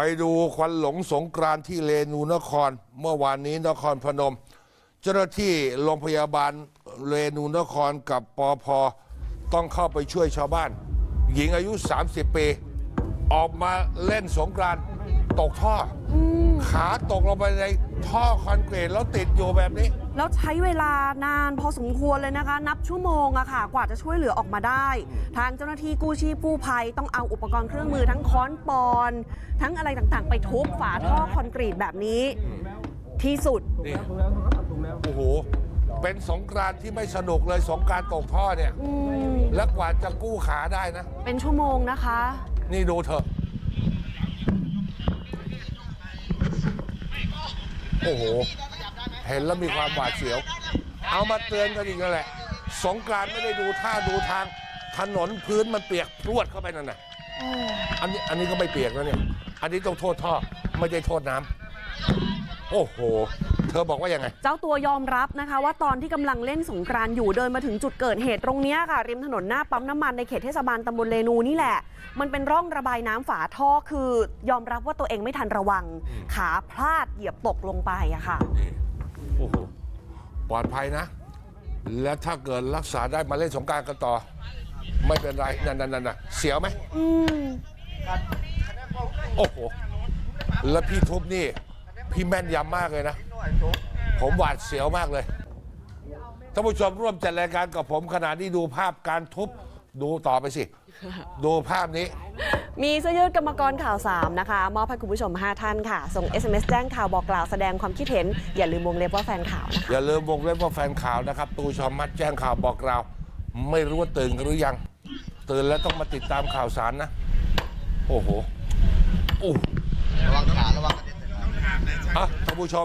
ไปดูควันหลงสงกรานที่เรนูนคร เมื่อวานนี้นครพนม เจ้าหน้าที่โรงพยาบาลเรนูนครกับปอพต้องเข้าไปช่วยชาวบ้าน หญิงอายุ 30 ปี ออกมาเล่นสงกรานตกท่อ ขาตกลงไปในท่อคอนกรีตแล้วติดอยู่แบบนี้ แล้วใช้เวลานานพอสมควรเลยนะคะ นับชั่วโมงอะค่ะ กว่าจะช่วยเหลือออกมาได้ ทางเจ้าหน้าที่กู้ชีพกู้ภัยต้องเอาอุปกรณ์เครื่องมือทั้งค้อนปอน ทั้งอะไรต่างๆ ไปทุบฝาท่อคอนกรีตแบบนี้ ที่สุด นี่โอ้โห เป็นสงกรานต์ที่ไม่สนุกเลยสงกรารตกท่อเนี่ย อืม แล้วกว่าจะกู้ขาได้นะ เป็นชั่วโมงนะคะ นี่ดูเถอะ อ้โห เห็นแล้วมีความหวาดเสียว เอามาเตือนกันอีกแล้วแหละ สงกรานต์ไม่ได้ดูท่าดูทาง ถนนพื้นมันเปียกพรวดเข้าไปนั่นน่ะอันนี้อันนี้ก็ไม่เปียกแล้วเนี่ย อันนี้ต้องโทษท่อไม่ได้โทษน้ำ โอ้โห เธอบอกว่ายังไง เจ้าตัวยอมรับนะคะว่าตอนที่กำลังเล่นสงกรานต์อยู่เดินมาถึงจุดเกิดเหตุตรงเนี้ยค่ะริมถนนหน้าปั๊มน้ำมันในเขตเทศบาลตำบลเลนูนี่แหละ มันเป็นร่องระบายน้ำฝาท่อคือยอมรับว่าตัวเองไม่ทันระวังขาพลาดเหยียบตกลงไปอะค่ะ นี่โอ้โหปลอดภัยนะ และถ้าเกิดรักษาได้มาเล่นสงกรารกันต่อ ไม่เป็นไรนั่นนั่นนั่นเสียวไหม อืม โอ้โห แล้วพี่ทุบนี่ พี่แม่นยำมากเลยนะ ผมหวาดเสียวมากเลยท่านผู้ชมร่วมจัดรายการกับผมขณะนี้ดูภาพการทุบดูต่อไปสิ ดูภาพนี้ มีเสื้อยืดกรรมกรข่าว 3 นะคะ มอบให้คุณผู้ชม 5 ท่านค่ะ ส่ง SMS แจ้งข่าวบอกกล่าวแสดงความคิดเห็น อย่าลืมวงเล็บว่าแฟนข่าวนะคะอย่าลืมวงเล็บว่าแฟนข่าวนะครับ ตูชอมมัดแจ้งข่าวบอกเราไม่รู้ว่าตื่นกันหรือยัง ตื่นแล้วต้องมาติดตามข่าวสารนะ โอ้โหโอ้ ระวังขาระวังกระเด็น อะท่าน ผู้ชม